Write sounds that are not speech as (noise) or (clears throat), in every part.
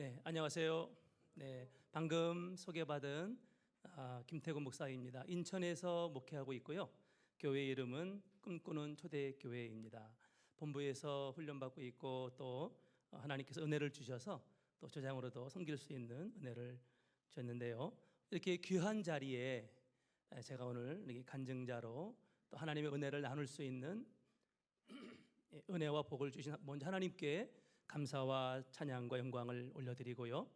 네, 안녕하세요. 네, 방금 소개받은 아, 김태곤 목사입니다. 인천에서 목회하고 있고요. 교회 이름은 꿈꾸는 초대교회입니다. 본부에서 훈련받고 있고 또 하나님께서 은혜를 주셔서 또 조장으로도 섬길 수 있는 은혜를 주셨는데요. 이렇게 귀한 자리에 제가 오늘 이렇게 간증자로 또 하나님의 은혜를 나눌 수 있는 (clears throat) 은혜와 복을 주신 먼저 하나님께 감사와 찬양과 영광을 올려드리고요.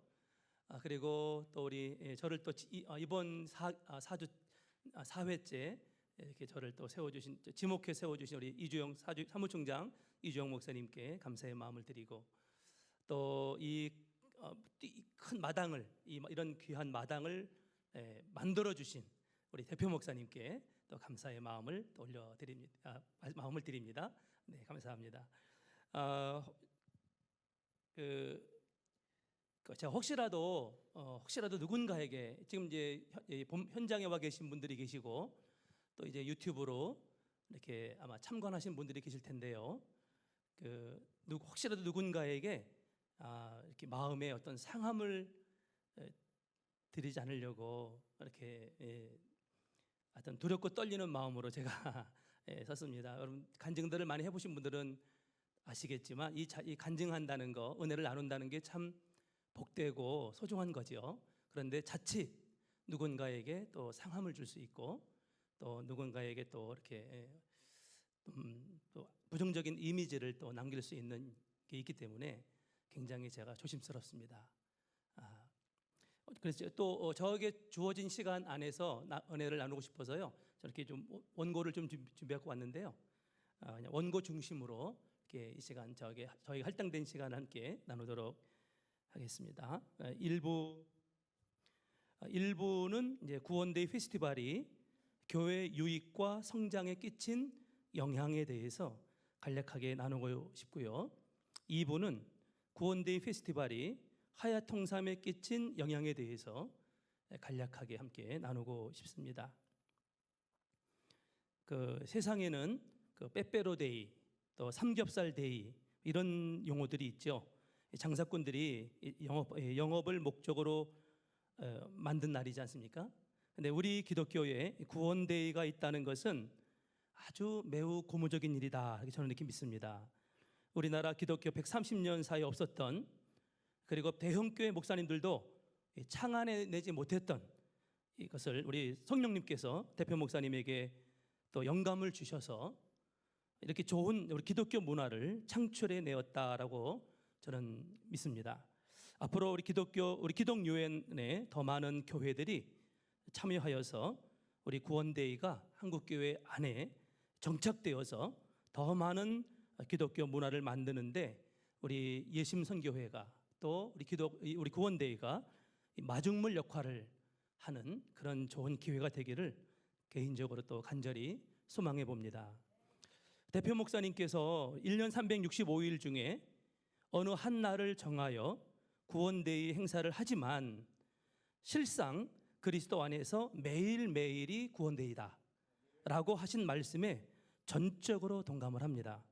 아, 그리고 또 우리 예, 저를 또 이- 아, 이번 사, 아, 사주 아, 사회째 이렇게 저를 또 세워주신 지목해 세워주신 우리 이주영 사주, 사무총장 이주영 목사님께 감사의 마음을 드리고 또 이 큰 마당을 이, 이런 귀한 마당을 예, 만들어 주신 우리 대표 목사님께 또 감사의 마음을 또 올려드립니다. 아, 마음을 드립니다. 네, 감사합니다. 아, 그, 그 제가 혹시라도 어, 혹시라도 누군가에게 지금 이제 현장에 와 계신 분들이 계시고 또 이제 유튜브로 이렇게 아마 참관하신 분들이 계실 텐데요. 그 누, 혹시라도 누군가에게 아, 이렇게 마음에 어떤 상함을 에, 드리지 않으려고 이렇게 예, 어떤 두렵고 떨리는 마음으로 제가 (laughs) 예, 섰습니다. 여러분 간증들을 많이 해보신 분들은 아시겠지만 이, 자, 이 간증한다는 거, 은혜를 나눈다는 게 참 복되고 소중한 거죠. 그런데 자칫 누군가에게 또 상함을 줄 수 있고 또 누군가에게 또 이렇게 예, 음, 또 부정적인 이미지를 또 남길 수 있는 게 있기 때문에 굉장히 제가 조심스럽습니다. 아, 그래서 또 어, 저에게 주어진 시간 안에서 나, 은혜를 나누고 싶어서요. 저렇게 좀 원고를 좀 준비- 준비하고 왔는데요. 아, 원고 중심으로 이렇게 이 시간 저에게 저희 할당된 시간 함께 나누도록 하겠습니다. 아, 일부 아, 일부는 이제 구원데이 페스티벌이 교회 유익과 성장에 끼친 영향에 대해서 간략하게 나누고 싶고요. 2부는 구원데이 페스티벌이 하야 통삼에 끼친 영향에 대해서 간략하게 함께 나누고 싶습니다. 그 세상에는 그 빼빼로데이 또 삼겹살 데이 이런 용어들이 있죠. 장사꾼들이 이 영업 예, 영업을 목적으로 어, 만든 날이지 않습니까? 근데 우리 기독교에 구원데이가 있다는 것은 아주 매우 고무적인 일이다. 이렇게 저는 이렇게 믿습니다. 우리나라 기독교 130년 사이에 없었던 그리고 대형교회 목사님들도 이 창안해내지 못했던 이것을 우리 성령님께서 대표 목사님에게 또 영감을 주셔서 이렇게 좋은 우리 기독교 문화를 창출해 내었다라고 저는 믿습니다. 앞으로 우리 기독교 우리 기독유엔에 더 많은 교회들이 참여하여서 우리 구원데이가 한국 교회 안에 정착되어서 더 많은 기독교 문화를 만드는데 우리 예심 선교회가 또 우리 기독 우리 구원데이가 이 마중물 역할을 하는 그런 좋은 기회가 되기를 개인적으로 또 간절히 소망해 봅니다. 대표 목사님께서 1년 365일 중에 어느 한 날을 정하여 구원데이 행사를 하지만 실상 그리스도 안에서 매일매일이 구원데이다 라고 하신 말씀에 전적으로 동감을 합니다.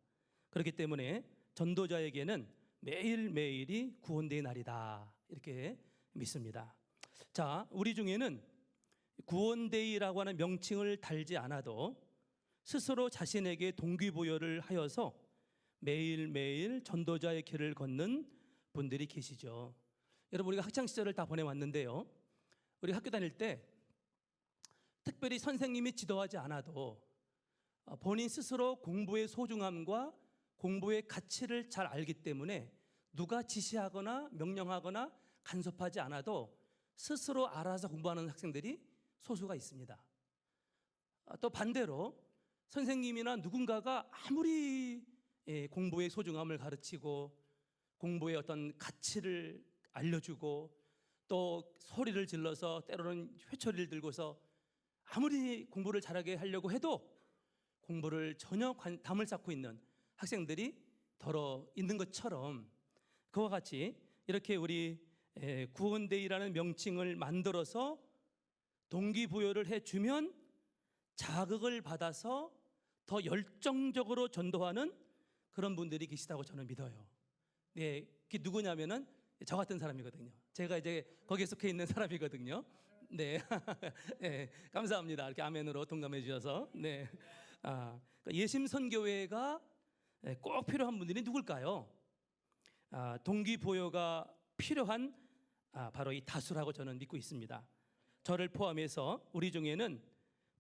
그렇기 때문에 전도자에게는 매일매일이 구원데이 날이다 이렇게 믿습니다. 자, 우리 중에는 구원데이라고 하는 명칭을 달지 않아도 스스로 자신에게 동기부여를 하여서 매일매일 전도자의 길을 걷는 분들이 계시죠. 여러분 우리가 학창 시절을 다 보내왔는데요. 우리 학교 다닐 때 특별히 선생님이 지도하지 않아도 어, 본인 스스로 공부의 소중함과 공부의 가치를 잘 알기 때문에 누가 지시하거나 명령하거나 간섭하지 않아도 스스로 알아서 공부하는 학생들이 소수가 있습니다. 아, 또 반대로 선생님이나 누군가가 아무리 예, 공부의 소중함을 가르치고 공부의 어떤 가치를 알려주고 또 소리를 질러서 때로는 회초리를 들고서 아무리 공부를 잘하게 하려고 해도 공부를 전혀 관- 담을 쌓고 있는 학생들이 더러 있는 것처럼 그와 같이 이렇게 우리 에, 구원데이라는 명칭을 만들어서 동기부여를 해주면 자극을 받아서 더 열정적으로 전도하는 그런 분들이 계시다고 저는 믿어요. 네, 그게 누구냐면은 저 같은 사람이거든요. 제가 이제 거기에 속해 있는 사람이거든요. 네, (laughs) 네 감사합니다. 이렇게 아멘으로 동감해 주셔서 네, 아, 그러니까 예심 선교회가 예, 꼭 필요한 분들이 누굴까요? 아, 동기부여가 필요한 아, 바로 이 다수라고 저는 믿고 있습니다. 저를 포함해서 우리 중에는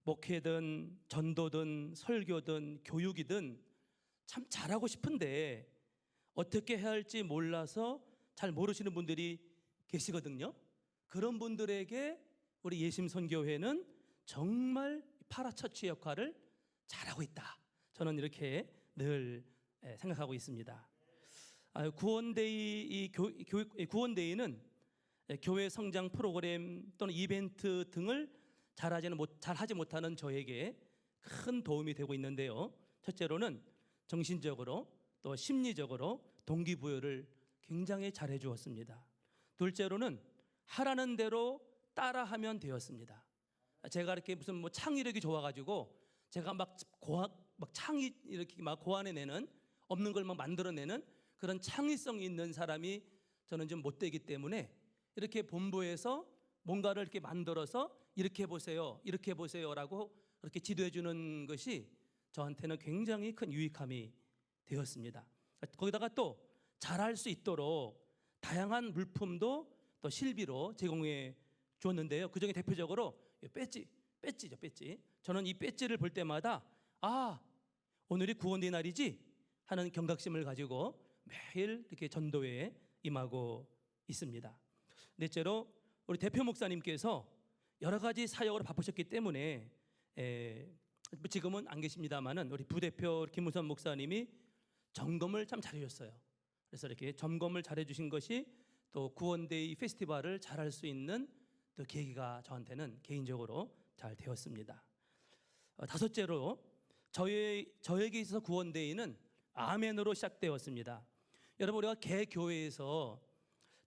목회든 전도든 설교든 교육이든 참 잘하고 싶은데 어떻게 해야 할지 몰라서 잘 모르시는 분들이 계시거든요. 그런 분들에게 우리 예심 선교회는 정말 파라처치 역할을 잘하고 있다. 저는 이렇게 늘 예, 생각하고 있습니다. 아, 구원데이 이 교, 이 구원데이는 예, 교회 성장 프로그램 또는 이벤트 등을 잘하지는 못 잘하지 못하는 저에게 큰 도움이 되고 있는데요. 첫째로는 정신적으로 또 심리적으로 동기부여를 굉장히 잘해 주었습니다. 둘째로는 하라는 대로 따라하면 되었습니다. 제가 이렇게 무슨 뭐 창의력이 좋아가지고 제가 막 고아, 막 창의 이렇게 막 고안해내는 없는 걸 막 만들어내는 그런 창의성 있는 사람이 저는 좀 못 되기 때문에 이렇게 본부에서 뭔가를 이렇게 만들어서 이렇게 보세요, 이렇게 보세요라고 그렇게 지도해 주는 것이 저한테는 굉장히 큰 유익함이 되었습니다. 거기다가 또 잘할 수 있도록 다양한 물품도 또 실비로 제공해 주었는데요. 그 중에 대표적으로 이 배지, 배지죠, 배지. 저는 이 배지를 볼 때마다 아 오늘이 구원의 날이지 하는 경각심을 가지고 매일 이렇게 전도회에 임하고 있습니다. 넷째로 우리 대표 목사님께서 여러 가지 사역으로 바쁘셨기 때문에 에, 지금은 안 계십니다만은 우리 부대표 김우선 목사님이 점검을 참 잘해줬어요. 그래서 이렇게 점검을 잘해주신 것이 또 구원데이 페스티벌을 잘할 수 있는 또 계기가 저한테는 개인적으로 잘 되었습니다. 어, 다섯째로 저희 저에게 있어서 구원데이는 아멘으로 시작되었습니다. 여러분 우리가 개 교회에서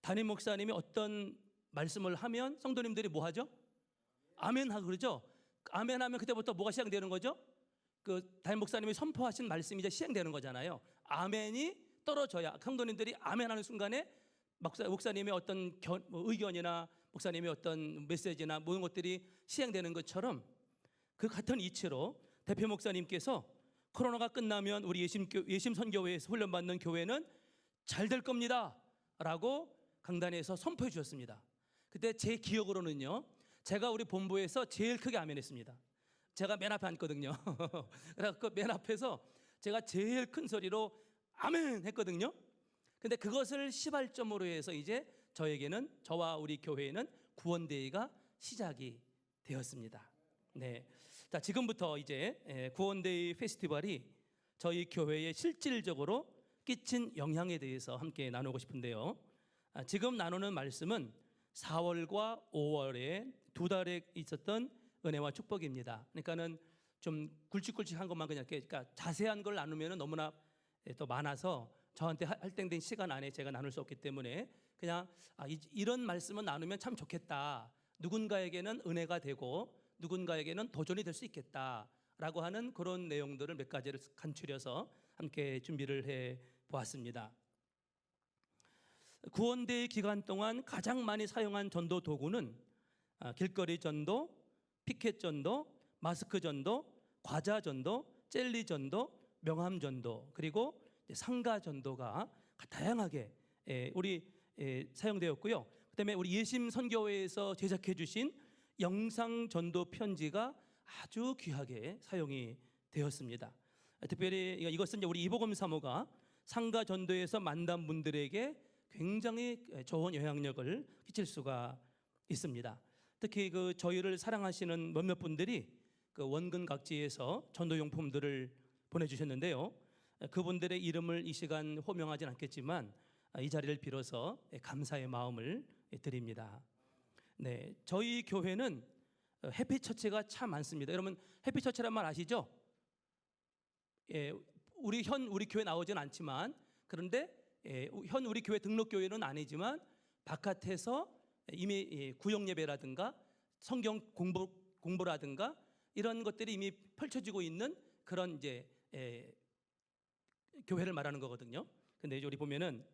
담임 목사님이 어떤 말씀을 하면 성도님들이 뭐 하죠? 아멘 하고 그러죠. 아멘 하면 그때부터 뭐가 시작되는 거죠? 그 담임 목사님이 선포하신 말씀이 이제 시행되는 거잖아요. 아멘이 떨어져야 성도님들이 아멘 하는 순간에 목사, 목사 님의 어떤 견, 뭐 의견이나 목사님의 어떤 메시지나 모든 것들이 시행되는 것처럼 그 같은 이치로 대표 목사님께서 코로나가 끝나면 우리 예심, 예심 선교회에서 훈련받는 교회는 잘 될 겁니다 라고 강단에서 선포해 주셨습니다. 그때 제 기억으로는요, 제가 우리 본부에서 제일 크게 아멘했습니다. 제가 맨 앞에 앉거든요. (laughs) 그래서 그맨 앞에서 제가 제일 큰 소리로 아멘 했거든요. 근데 그것을 시발점으로 해서 이제 저에게는 저와 우리 교회에는 구원데이가 시작이 되었습니다. 네. 자, 지금부터 이제 에, 구원데이 페스티벌이 저희 교회에 실질적으로 끼친 영향에 대해서 함께 나누고 싶은데요. 아, 지금 나누는 말씀은 4월과 5월에 두 달에 있었던 은혜와 축복입니다. 그러니까는 좀 굵직굵직한 것만 그냥 그러니까 자세한 걸 나누면 너무나 예, 또 많아서 저한테 할- 할당된 시간 안에 제가 나눌 수 없기 때문에 그냥 아, 이, 이런 말씀은 나누면 참 좋겠다. 누군가에게는 은혜가 되고 누군가에게는 도전이 될 수 있겠다라고 하는 그런 내용들을 몇 가지를 간추려서 함께 준비를 해 보았습니다. 구원대의 기간 동안 가장 많이 사용한 전도 도구는 아, 길거리 전도, 피켓 전도, 마스크 전도, 과자 전도, 젤리 전도, 명함 전도, 그리고 상가 전도가 다양하게 에, 우리 에, 사용되었고요. 그다음에 우리 예심 선교회에서 제작해 주신 영상 전도 편지가 아주 귀하게 사용이 되었습니다. 특별히 이것은 우리 이보검 사모가 상가 전도에서 만난 분들에게 굉장히 좋은 영향력을 끼칠 수가 있습니다. 특히 그 저희를 사랑하시는 몇몇 분들이 그 원근 각지에서 전도 용품들을 보내주셨는데요. 그분들의 이름을 이 시간 호명하진 않겠지만 이 자리를 빌어서 감사의 마음을 드립니다. 네, 저희 교회는 해피 처치가 참 많습니다. 여러분 해피 처치란 말 아시죠? 예, 우리 현 우리 교회 나오진 않지만 그런데 예, 현 우리 교회 등록 교회는 아니지만 바깥에서 이미 예, 구역 예배라든가 성경 공부 공부라든가 이런 것들이 이미 펼쳐지고 있는 그런 이제 예, 교회를 말하는 거거든요. 근데 이제 우리 보면은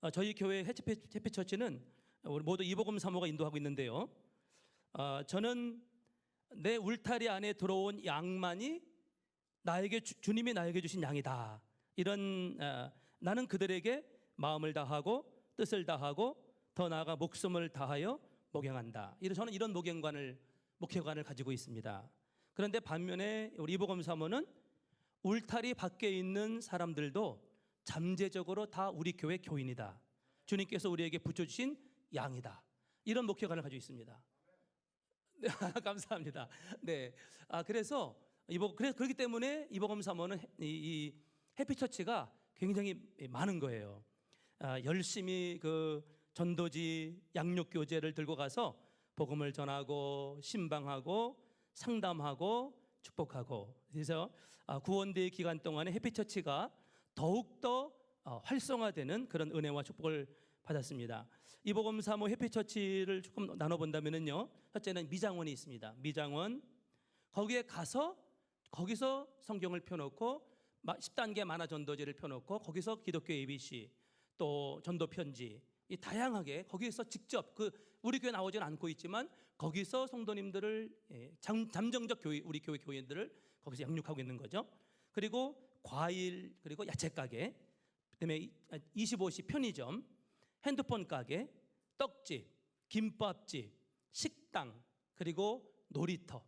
어, 저희 교회 해피피 처치는 모두 이복음 사모가 인도하고 있는데요. 어, 저는 내 울타리 안에 들어온 양만이 나에게 주, 주님이 나에게 주신 양이다. 이런 어, 나는 그들에게 마음을 다하고 뜻을 다하고 더 나아가 목숨을 다하여 목양한다. 저는 이런 목양관을 목회관을 가지고 있습니다. 그런데 반면에 우리 이복음 사모는 울타리 밖에 있는 사람들도 잠재적으로 다 우리 교회 교인이다. 주님께서 우리에게 붙여주신 양이다. 이런 목회관을 가지고 있습니다. 네, (laughs) 감사합니다. 네, 아 그래서 이복 그래서 그렇기 때문에 이복음 사모는 이, 이 해피처치가 굉장히 많은 거예요. 아, 열심히 그 전도지 양육 교재를 들고 가서 복음을 전하고 신방하고 상담하고 축복하고 그래서 아, 구원대의 기간 동안에 해피처치가 더욱 더 어, 활성화되는 그런 은혜와 축복을 받았습니다. 이복음 사모 해피처치를 조금 나눠본다면은요. 첫째는 미장원이 있습니다. 미장원 거기에 가서 거기서 성경을 펴놓고 10단계 만화 전도제를 펴놓고 거기서 기독교 ABC 또 전도 편지 이 다양하게 거기에서 직접 그 우리 교회 나오지는 않고 있지만 거기서 성도님들을 예, 잠, 잠정적 교회 우리 교회 교인들을 거기서 양육하고 있는 거죠. 그리고 과일 그리고 야채 가게 그다음에 25시 편의점 핸드폰 가게 떡집 김밥집 식당 그리고 놀이터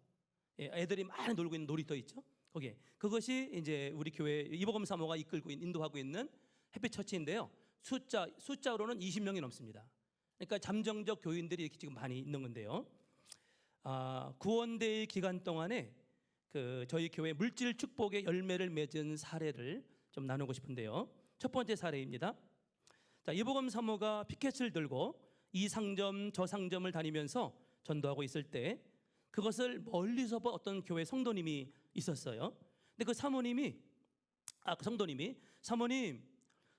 예, 애들이 많이 놀고 있는 놀이터 있죠. 거기에 그것이 이제 우리 교회 이보검 사모가 이끌고 있- 인도하고 있는 햇빛 처치인데요. 숫자 숫자로는 20명이 넘습니다. 그러니까 잠정적 교인들이 이렇게 지금 많이 있는 건데요. 아, 구원대의 기간 동안에 그 저희 교회 물질 축복의 열매를 맺은 사례를 좀 나누고 싶은데요. 첫 번째 사례입니다. 자, 이보검 사모가 피켓을 들고 이 상점 저 상점을 다니면서 전도하고 있을 때 그것을 멀리서 본 어떤 교회 성도님이 있었어요. 근데 그 사모님이 아, 그 성도님이 사모님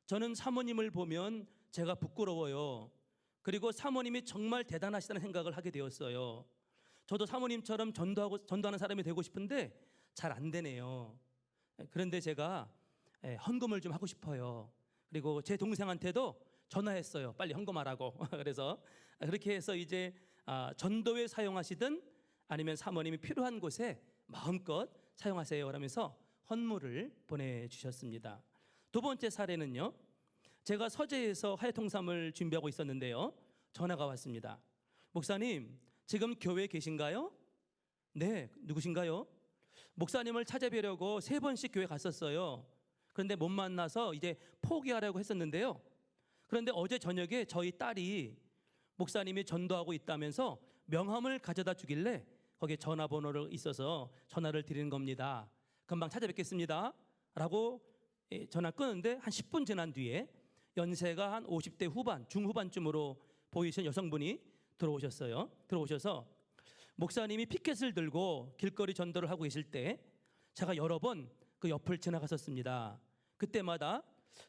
저는 사모님을 보면 제가 부끄러워요. 그리고 사모님이 정말 대단하시다는 생각을 하게 되었어요. 저도 사모님처럼 전도하고 전도하는 사람이 되고 싶은데 잘 안 되네요. 그런데 제가 예, 헌금을 좀 하고 싶어요. 그리고 제 동생한테도 전화했어요. 빨리 헌금하라고. (laughs) 그래서 그렇게 해서 이제 아, 전도에 사용하시든 아니면 사모님이 필요한 곳에 마음껏 사용하세요. 라면서 헌물을 보내주셨습니다. 두 번째 사례는요. 제가 서재에서 하야통삼을 준비하고 있었는데요. 전화가 왔습니다. 목사님, 지금 교회에 계신가요? 네, 누구신가요? 목사님을 찾아뵈려고 세 번씩 교회 갔었어요. 그런데 못 만나서 이제 포기하려고 했었는데요. 그런데 어제 저녁에 저희 딸이 목사님이 전도하고 있다면서 명함을 가져다 주길래 거기에 전화번호를 있어서 전화를 드리는 겁니다. 금방 찾아뵙겠습니다. 라고 예, 전화 끊는데 한 10분 지난 뒤에 연세가 한 50대 후반, 중후반쯤으로 보이신 여성분이 들어오셨어요. 들어오셔서 목사님이 피켓을 들고 길거리 전도를 하고 계실 때 제가 여러 번 그 옆을 지나갔었습니다. 그때마다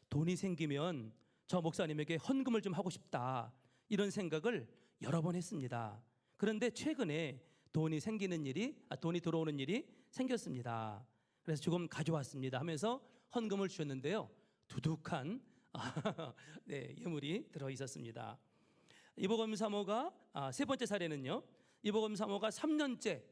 돈이 생기면 저 목사님에게 헌금을 좀 하고 싶다 이런 생각을 여러 번 했습니다. 그런데 최근에 돈이 생기는 일이 아, 돈이 들어오는 일이 생겼습니다. 그래서 조금 가져왔습니다 하면서 헌금을 주셨는데요. 두둑한 (laughs) 네, 예물이 들어 있었습니다. 이보검 사모가 아, 세 번째 사례는요. 이보검 사모가 3년째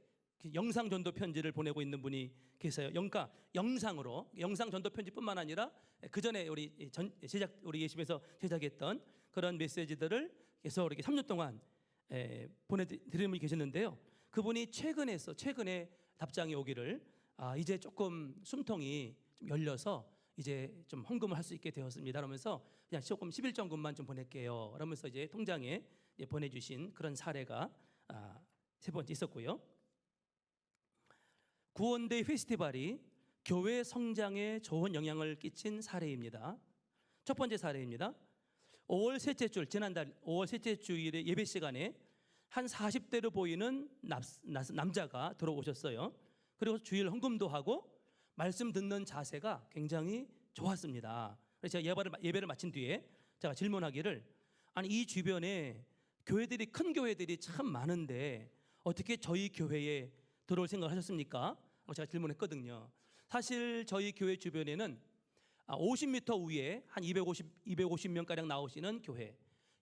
영상 전도 편지를 보내고 있는 분이 계세요. 영가 영상으로 영상 전도 편지뿐만 아니라 그 전에 우리 전 제작 우리 예심에서 제작했던 그런 메시지들을 계속 이렇게 3년 동안 에, 보내드리는 분이 계셨는데요. 그분이 최근에서 최근에 답장이 오기를 아, 이제 조금 숨통이 좀 열려서 이제 좀 헌금을 할 수 있게 되었습니다. 그러면서 그냥 조금 11정금만 좀 보낼게요. 그러면서 이제 통장에 이제 보내주신 그런 사례가 아, 세 번째 있었고요. 구원대 페스티벌이 교회 성장에 좋은 영향을 끼친 사례입니다. 첫 번째 사례입니다. 5월 셋째 주 지난달 5월 셋째 주일에 예배 시간에 한 40대로 보이는 남, 남자가 들어오셨어요. 그리고 주일 헌금도 하고 말씀 듣는 자세가 굉장히 좋았습니다. 그래서 제가 예배를, 예배를 마친 뒤에 제가 질문하기를 아니 이 주변에 교회들이 큰 교회들이 참 많은데 어떻게 저희 교회에 들어올 생각을 하셨습니까? 제가 질문했거든요. 사실 저희 교회 주변에는 아, 50m 위에 한 250, 250명 가량 나오시는 교회,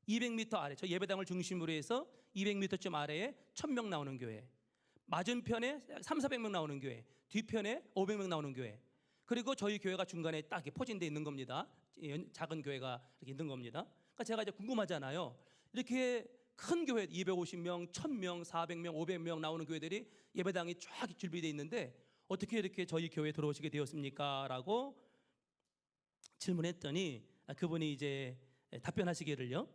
200m 아래 저 예배당을 중심으로 해서 200m쯤 아래에 1000명 나오는 교회, 맞은편에 3, 400명 나오는 교회, 뒤편에 500명 나오는 교회, 그리고 저희 교회가 중간에 딱 포진돼 있는 겁니다. 연- 작은 교회가 이렇게 있는 겁니다. 그러니까 제가 이제 궁금하잖아요. 이렇게 큰 교회 250명, 1000명, 400명, 500명 나오는 교회들이 예배당이 쫙 준비되어 있는데 어떻게 이렇게 저희 교회에 들어오시게 되었습니까? 라고 질문했더니 아, 그분이 이제 답변하시기를요.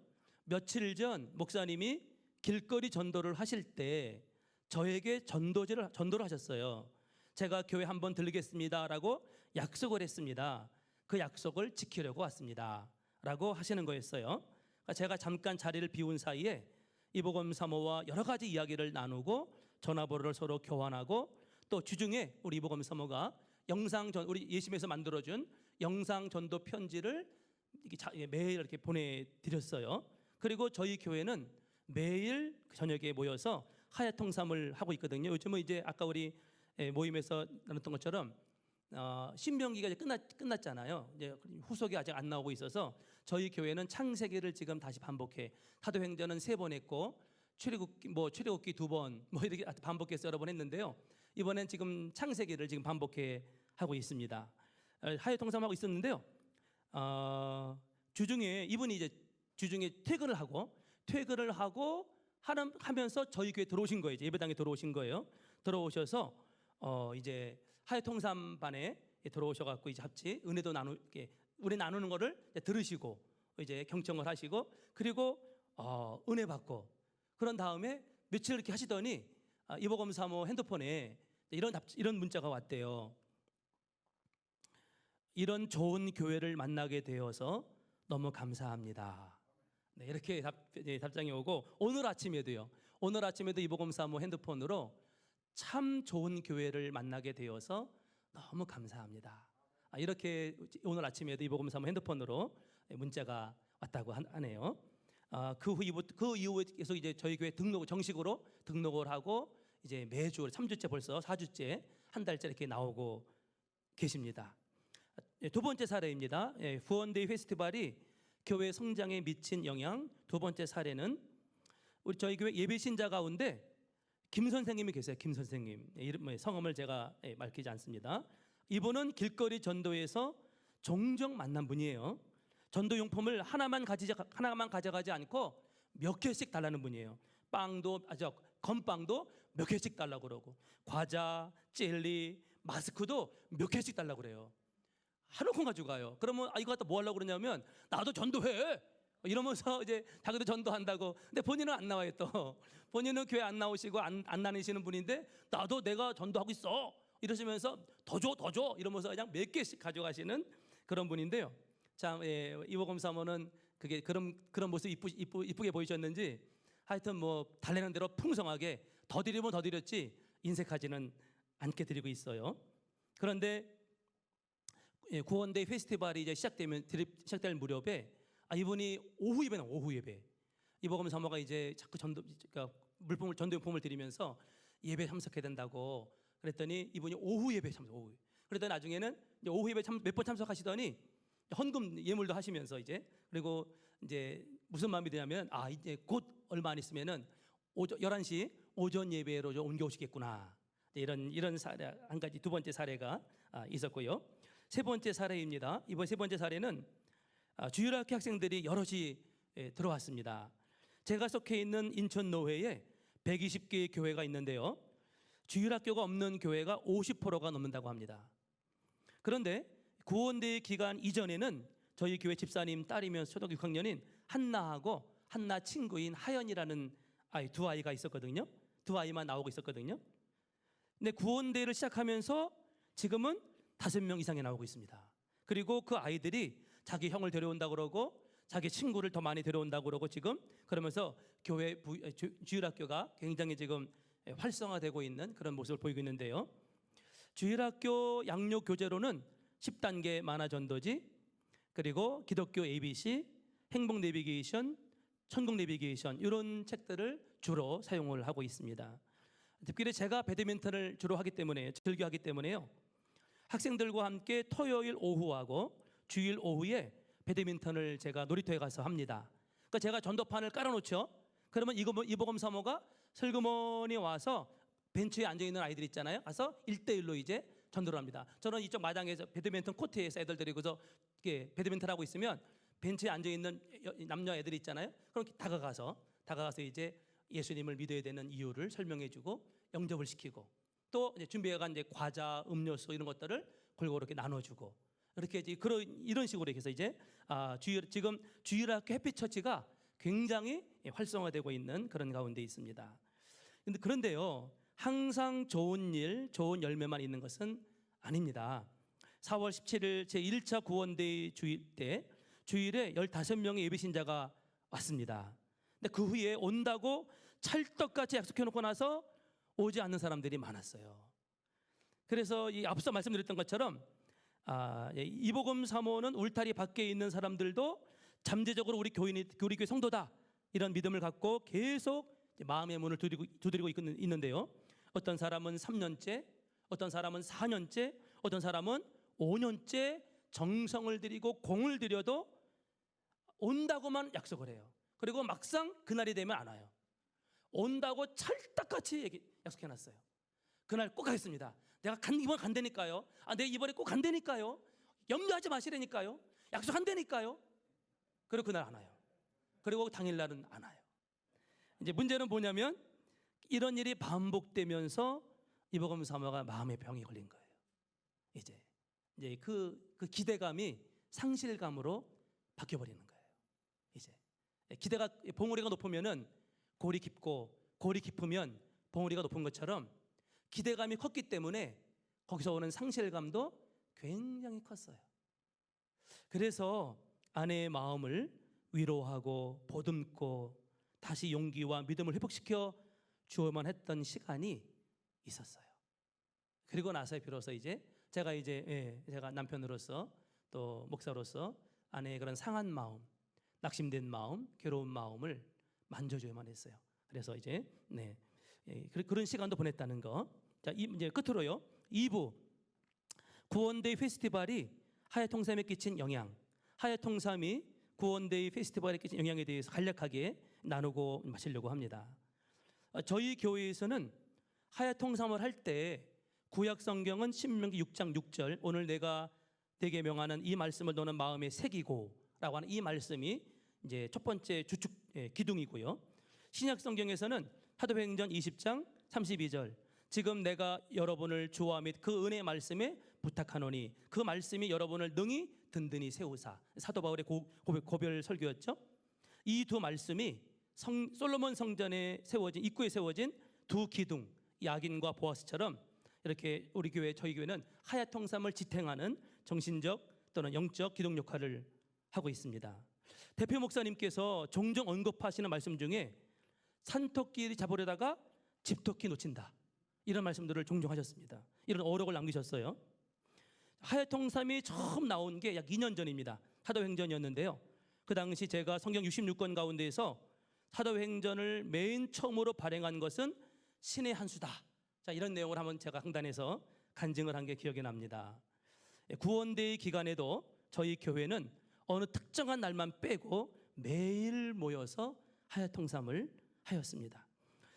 며칠 전 목사님이 길거리 전도를 하실 때 저에게 전도지를 전도를 하셨어요. 제가 교회 한번 들르겠습니다라고 약속을 했습니다. 그 약속을 지키려고 왔습니다.라고 하시는 거였어요. 그러니까 제가 잠깐 자리를 비운 사이에 이보검 사모와 여러 가지 이야기를 나누고 전화번호를 서로 교환하고 또 주중에 우리 이보검 사모가 영상 전 우리 예심에서 만들어준 영상 전도 편지를 예, 매일 이렇게 보내드렸어요. 그리고 저희 교회는 매일 저녁에 모여서 하야 통삼을 하고 있거든요. 요즘은 이제 아까 우리 예, 모임에서 나눴던 것처럼 어, 신명기가 이제 끝났, 끝났잖아요. 이제 후속이 아직 안 나오고 있어서 저희 교회는 창세기를 지금 다시 반복해 사도행전은 세 번 했고 출애굽기 뭐 출애굽기 두 번 뭐 이렇게 반복해서 여러 번 했는데요. 이번엔 지금 창세기를 지금 반복해 하고 있습니다. 어, 하여 통삼하고 있었는데요. 어, 주중에 이분이 이제 주중에 퇴근을 하고 퇴근을 하고 하면서 저희 교회 들어오신 거예요. 예배당에 들어오신 거예요. 들어오셔서 어, 이제 하여 통삼반에 들어오셔 갖고 이제 합치 은혜도 나누 이렇게 은혜 나누는 거를 이제 들으시고 이제 경청을 하시고 그리고 어, 은혜 받고 그런 다음에 며칠 이렇게 하시더니 아, 이보검 사모 핸드폰에 이런 답, 이런 문자가 왔대요. 이런 좋은 교회를 만나게 되어서 너무 감사합니다. 네, 이렇게 답, 예, 답장이 오고 오늘 아침에도요. 오늘 아침에도 이보검 사모 핸드폰으로 참 좋은 교회를 만나게 되어서 너무 감사합니다. 아, 이렇게 오늘 아침에도 이보검 사모 핸드폰으로 문자가 왔다고 하- 하네요. 아, 그 후이부 그 이후에 계속 이제 저희 교회 등록 정식으로 등록을 하고 이제 매주 3주째 벌써 4주째 한 달째 이렇게 나오고 계십니다. 예, 두 번째 사례입니다. 예, 후원데이 페스티벌이 교회 성장에 미친 영향 두 번째 사례는 우리 저희 교회 예배 신자 가운데 김 선생님이 계세요. 김 선생님 예, 이름 뭐, 성함을 제가 예, 밝히지 않습니다. 이분은 길거리 전도에서 종종 만난 분이에요. 전도 용품을 하나만 가지 하나만 가져가지 않고 몇 개씩 달라는 분이에요. 빵도 아저 건빵도 몇 개씩 달라고 그러고 과자, 젤리, 마스크도 몇 개씩 달라고 그래요. 콩 가져가요. 그러면 아 이거 갖다 뭐 하려고 그러냐면 나도 전도해. 이러면서 (laughs) 이제 자기도 전도한다고. 근데 본인은 안 나와요 또. (laughs) 본인은 교회 안 나오시고 안, 안 다니시는 분인데 나도 내가 전도하고 있어. 이러시면서 더 줘, 더 줘. 이러면서 그냥 몇 개씩 가져가시는 그런 분인데요. 참 예, 이보검 사모는 그게 그런 그런 모습 이쁘, 이쁘, 이쁘게 보이셨는지 하여튼 뭐 달래는 대로 풍성하게 더 드리면 더 드렸지 인색하지는 않게 드리고 있어요. 그런데 예, 구원대 페스티벌이 이제 시작되면 시작될 무렵에 아 이분이 오후 예배는 오후 예배. 이보검 사모가 이제 자꾸 전도 그러니까 물품을 전도 용품을 드리면서 예배 참석해야 된다고 그랬더니 이분이 오후 예배 참석 오후. 그랬더니 나중에는 이제 오후 예배 몇 번 참석하시더니 헌금 예물도 하시면서 이제 그리고 이제 무슨 마음이 드냐면 아 이제 곧 얼마 안 있으면은 오전 11시 오전 예배로 좀 옮겨오시겠구나. 이런 이런 사례 한 가지 두 번째 사례가 아, 있었고요. 세 번째 사례입니다. 이번 세 번째 사례는 아, 주일학교 학생들이 여럿이 예, 들어왔습니다. 제가 속해 있는 인천 노회에 120개의 교회가 있는데요. 주일학교가 없는 교회가 50%가 넘는다고 합니다. 그런데 구원대회 기간 이전에는 저희 교회 집사님 딸이면 초등학교 6학년인 한나하고 한나 친구인 하연이라는 아이 두 아이가 있었거든요. 두 아이만 나오고 있었거든요. 근데 구원대회를 시작하면서 지금은 다섯 명 이상이 나오고 있습니다. 그리고 그 아이들이 자기 형을 데려온다 그러고 자기 친구를 더 많이 데려온다 그러고 지금 그러면서 교회 주일학교가 굉장히 지금 활성화되고 있는 그런 모습을 보이고 있는데요. 주일학교 양육 교재로는 10단계 만화 전도지 그리고 기독교 ABC, 행복 내비게이션, 천국 내비게이션 이런 책들을 주로 사용을 하고 있습니다. 특별히 제가 배드민턴을 주로 하기 때문에 즐겨 하기 때문에요. 학생들과 함께 토요일 오후하고 주일 오후에 배드민턴을 제가 놀이터에 가서 합니다. 그러니까 제가 전도판을 깔아놓죠. 그러면 이거 뭐, 이보검 사모가 슬그머니 와서 벤치에 앉아 있는 아이들 있잖아요. 가서 1대1로 이제 전도를 합니다. 저는 이쪽 마당에서 배드민턴 코트에서 애들 데리고서 이렇게 배드민턴 하고 있으면 벤치에 앉아 있는 남녀 애들이 있잖아요. 그럼 다가가서 다가가서 이제 예수님을 믿어야 되는 이유를 설명해 주고 영접을 시키고 또 이제 준비해간 이제 과자, 음료수 이런 것들을 골고루 이렇게 나눠주고 이렇게 이제 그런 이런 식으로 해서 이제 아, 주일 지금 주일학교 햇빛처치가 굉장히 활성화되고 있는 그런 가운데 있습니다. 근데 그런데요, 항상 좋은 일, 좋은 열매만 있는 것은 아닙니다. 4월 17일 제 1차 구원데이 주일 때 주일에 15명의 예비 신자가 왔습니다. 근데 그 후에 온다고 찰떡같이 약속해 놓고 나서 오지 않는 사람들이 많았어요. 그래서 이 앞서 말씀드렸던 것처럼 아, 예, 이복음 사모는 울타리 밖에 있는 사람들도 잠재적으로 우리 교인이 우리 교회 성도다 이런 믿음을 갖고 계속 마음의 문을 두드리고, 두드리고 있는- 있는데요. 어떤 사람은 3년째, 어떤 사람은 4년째, 어떤 사람은 5년째 정성을 들이고 공을 들여도 온다고만 약속을 해요. 그리고 막상 그날이 되면 안 와요. 온다고 찰떡같이 얘기, 약속해놨어요. 그날 꼭 가겠습니다. 내가 간, 이번 간다니까요. 아, 내 이번에 꼭 간다니까요. 염려하지 마시라니까요. 약속한다니까요. 그리고 그날 안 와요. 그리고 당일날은 안 와요. 이제 문제는 뭐냐면 이런 일이 반복되면서 이보검 사모가 마음의 병이 걸린 거예요. 이제 이제 그, 그 기대감이 상실감으로 바뀌어 버리는 거예요. 이제 기대가 봉우리가 높으면은 골이 깊고 골이 깊으면 봉우리가 높은 것처럼 기대감이 컸기 때문에 거기서 오는 상실감도 굉장히 컸어요. 그래서 아내의 마음을 위로하고 보듬고 다시 용기와 믿음을 회복시켜 주어만 했던 시간이 있었어요. 그리고 나서 비로소 이제 제가 이제 예, 제가 남편으로서 또 목사로서 아내의 그런 상한 마음, 낙심된 마음, 괴로운 마음을 만져줘야만 했어요. 그래서 이제 네 예, 그- 그런 시간도 보냈다는 거. 자, 이 이제 끝으로요. 2부 구원데이 페스티벌이 하야 통삼에 끼친 영향, 하야 통삼이 구원데이 페스티벌에 끼친 영향에 대해서 간략하게 나누고 마시려고 합니다. 어, 저희 교회에서는 하야 통삼을 할 때 구약 성경은 신명기 6장 6절 오늘 내가 내게 명하는 이 말씀을 너는 마음에 새기고라고 하는 이 말씀이 이제 첫 번째 주축 예, 기둥이고요. 신약 성경에서는 사도행전 20장 32절 지금 내가 여러분을 주와 및 그 은혜 말씀에 부탁하노니 그 말씀이 여러분을 능히 든든히 세우사 사도 바울의 고, 고별, 고별 설교였죠. 이 두 말씀이 성, 솔로몬 성전에 세워진 입구에 세워진 두 기둥 야긴과 보아스처럼 이렇게 우리 교회 저희 교회는 하얗 통삼을 지탱하는 정신적 또는 영적 기둥 역할을 하고 있습니다. 대표 목사님께서 종종 언급하시는 말씀 중에 산토끼를 잡으려다가 집토끼 놓친다 이런 말씀들을 종종 하셨습니다. 이런 어록을 남기셨어요. 하야통삼이 처음 나온 게 약 2년 전입니다. 사도행전이었는데요. 그 당시 제가 성경 66권 가운데에서 사도행전을 맨 처음으로 발행한 것은 신의 한 수다. 자 이런 내용을 한번 제가 강단에서 간증을 한 게 기억이 납니다. 예, 구원대의 기간에도 저희 교회는 어느 특정한 날만 빼고 매일 모여서 하야통삼을 하였습니다.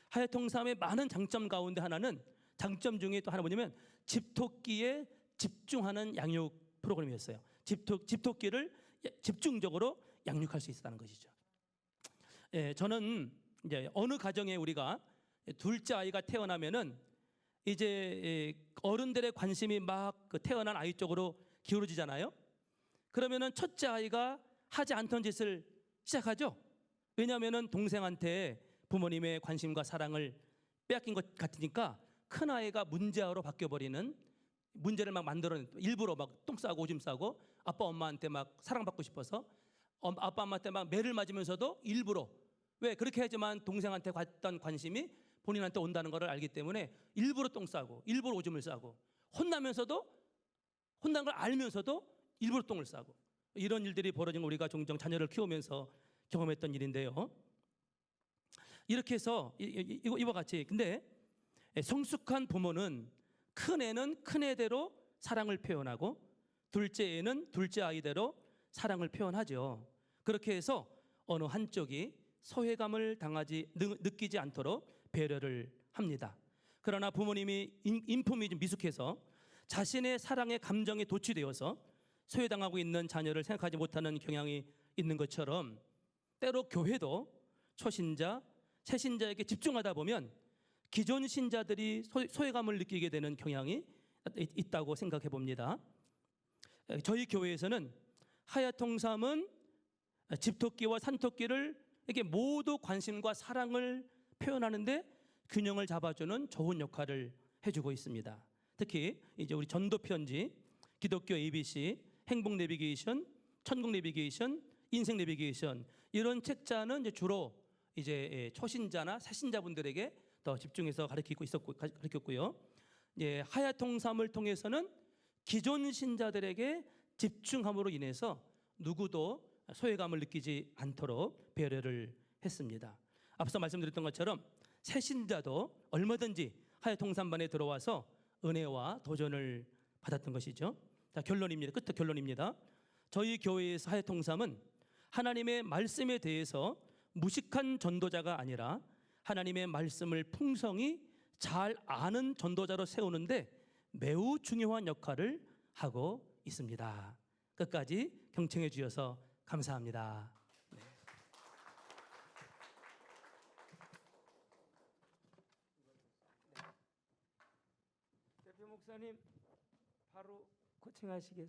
하야통삼의 많은 장점 가운데 하나는 장점 중에 또 하나 뭐냐면 집토끼에 집중하는 양육 프로그램이었어요. 집토, 집토끼를 집중적으로 양육할 수 있었다는 것이죠. 예, 저는 이제 어느 가정에 우리가 둘째 아이가 태어나면은 이제 예, 어른들의 관심이 막 그 태어난 아이 쪽으로 기울어지잖아요. 그러면은 첫째 아이가 하지 않던 짓을 시작하죠. 왜냐하면은 동생한테 부모님의 관심과 사랑을 빼앗긴 것 같으니까 큰 아이가 문제아로 바뀌어 버리는 문제를 막 만들어 일부러 막 똥 싸고 오줌 싸고 아빠 엄마한테 막 사랑받고 싶어서 엄- 아빠 엄마한테 막 매를 맞으면서도 일부러 왜 그렇게 하지만 동생한테 갔던 관심이 본인한테 온다는 것을 알기 때문에 일부러 똥 싸고 일부러 오줌을 싸고 혼나면서도 혼난 걸 알면서도 일부러 똥을 싸고 이런 일들이 벌어진 걸 우리가 종종 자녀를 키우면서 경험했던 일인데요. 이렇게 해서 이와 같이 근데 성숙한 부모는 큰 애는 큰 애대로 사랑을 표현하고 둘째에는 둘째 아이대로 사랑을 표현하죠. 그렇게 해서 어느 한쪽이 소외감을 당하지 느, 느끼지 않도록 배려를 합니다. 그러나 부모님이 인, 인품이 좀 미숙해서 자신의 사랑의 감정에 도취되어서 소외당하고 있는 자녀를 생각하지 못하는 경향이 있는 것처럼 때로 교회도 초신자, 새 신자에게 집중하다 보면 기존 신자들이 소- 소외감을 느끼게 되는 경향이 있- 있다고 생각해 봅니다. 에, 저희 교회에서는 하야통삼은 집토끼와 산토끼를 이렇게 모두 관심과 사랑을 표현하는데 균형을 잡아주는 좋은 역할을 해주고 있습니다. 특히 이제 우리 전도 편지, 기독교 ABC, 행복 내비게이션, 천국 내비게이션, 인생 내비게이션 이런 책자는 이제 주로 이제 예, 초신자나 새신자분들에게 더 집중해서 가르치고 있었고 가르쳤고요. 예, 하야통삼을 통해서는 기존 신자들에게 집중함으로 인해서 누구도 소외감을 느끼지 않도록 배려를 했습니다. 앞서 말씀드렸던 것처럼 새 신자도 얼마든지 하야통삼반에 들어와서 은혜와 도전을 받았던 것이죠. 자, 결론입니다. 끝 결론입니다. 저희 교회에서 하야통삼은 하나님의 말씀에 대해서 무식한 전도자가 아니라 하나님의 말씀을 풍성히 잘 아는 전도자로 세우는데 매우 중요한 역할을 하고 있습니다. 끝까지 경청해 주셔서 감사합니다. 대표 목사님 바로 코칭하시겠습니다.